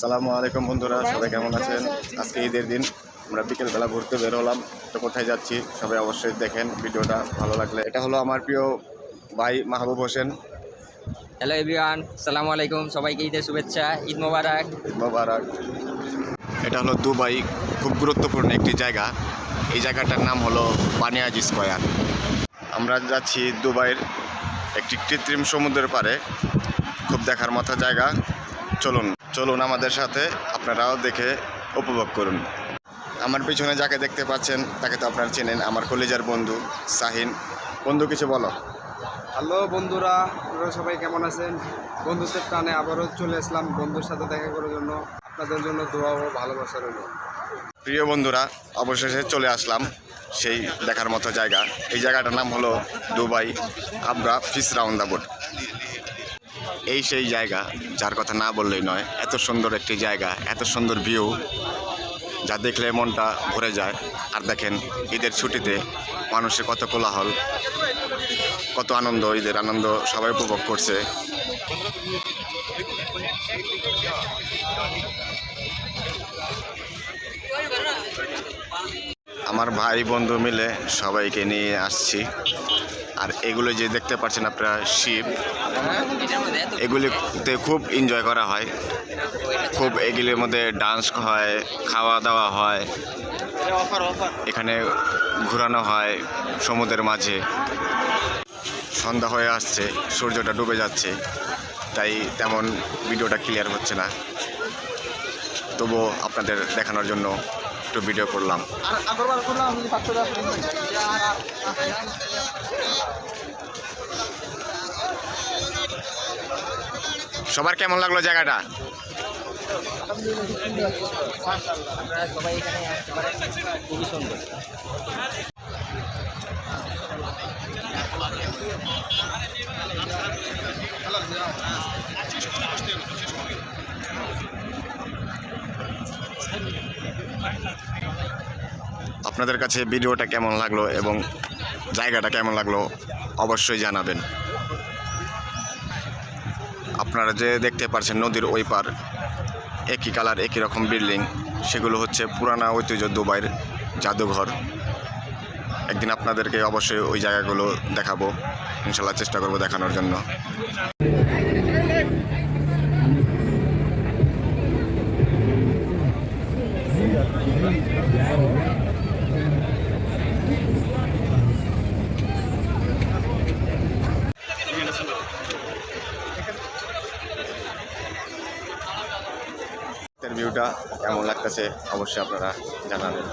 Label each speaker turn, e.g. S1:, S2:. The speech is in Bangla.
S1: আসসালামু আলাইকুম বন্ধুরা সবাই কেমন আছেন? আজকে ঈদের দিন আমরা বিকেলবেলা ঘুরতে বের হলাম। তো কোথায় যাচ্ছি সবাই অবশ্যই দেখেন ভিডিওটা ভালো লাগলে। এটা হলো আমার প্রিয় ভাই মাহবুব হোসেন।
S2: হ্যালো এভরিওয়ান সালামু আলাইকুম সবাইকে ঈদের শুভেচ্ছা ঈদ মোবারক।
S1: ঈদ মোবারক। এটা হলো দুবাই খুব গুরুত্বপূর্ণ একটি জায়গা। এই জায়গাটার নাম হলো বানিয়াজ স্কোয়ার। আমরা যাচ্ছি দুবাইয়ের একটি কৃত্রিম সমুদ্রের পারে খুব দেখার মতো জায়গা। চলুন চলুন আমাদের সাথে আপনারাও দেখে উপভোগ করুন। আমার পিছনে যাকে দেখতে পাচ্ছেন তাকে তো আপনারা চেনেন আমার কলেজের বন্ধু শাহিন বন্ধু কিছু বলো।
S3: হ্যালো বন্ধুরা আপনারা সবাই কেমন আছেন? বন্ধুত্বের টানে আবারও চলে আসলাম বন্ধুর সাথে দেখা করার জন্য। আপনাদের জন্য দোয়া ও ভালোবাসা রইল।
S1: প্রিয় বন্ধুরা অবশেষে চলে আসলাম সেই দেখার মতো জায়গা। এই জায়গাটার নাম হলো দুবাই আবরা ফিস বোট। এই সেই জায়গা, যার কথা না বললেই নয়, এত সুন্দর একটি জায়গা, এত সুন্দর ভিউ যা দেখলে মনটা ভরে যায়। আর দেখেন, ঈদের ছুটিতে মানুষের কত কোলাহল, কত আনন্দ, ঈদের আনন্দ সবাই উপভোগ করছে। আমার ভাই বন্ধু মিলে সবাইকে নিয়ে আসছি। আর এগুলো যে দেখতে পাচ্ছেন আপনারা শিপ এগুলিতে খুব এনজয় করা হয়। খুব এগুলির মধ্যে ডান্স হয়, খাওয়া দাওয়া হয়, এখানে ঘোরানো হয় সমুদ্রের মাঝে। সন্ধ্যা হয়ে আসছে, সূর্যটা ডুবে যাচ্ছে, তাই তেমন ভিডিওটা ক্লিয়ার হচ্ছে না। তবুও আপনাদের দেখানোর জন্য একটু ভিডিও করলাম। সবার কেমন লাগল জায়গাটা? আপনাদের কাছে ভিডিওটা কেমন লাগল এবং জায়গাটা কেমন লাগল অবশ্যই জানাবেন। আপনারা যে দেখতে পাচ্ছেন নদীর ওই পার, একই কালার একই রকম বিল্ডিং সেগুলো হচ্ছে পুরানা ঐতিহ্য দুবাইয়ের জাদুঘর। একদিন আপনাদেরকে অবশ্যই ওই জায়গাগুলো দেখাবো ইনশাল্লাহ চেষ্টা করব দেখানোর জন্য। ভিউটা কেমন লাগতেছে অবশ্যই আপনারা জানাবেন।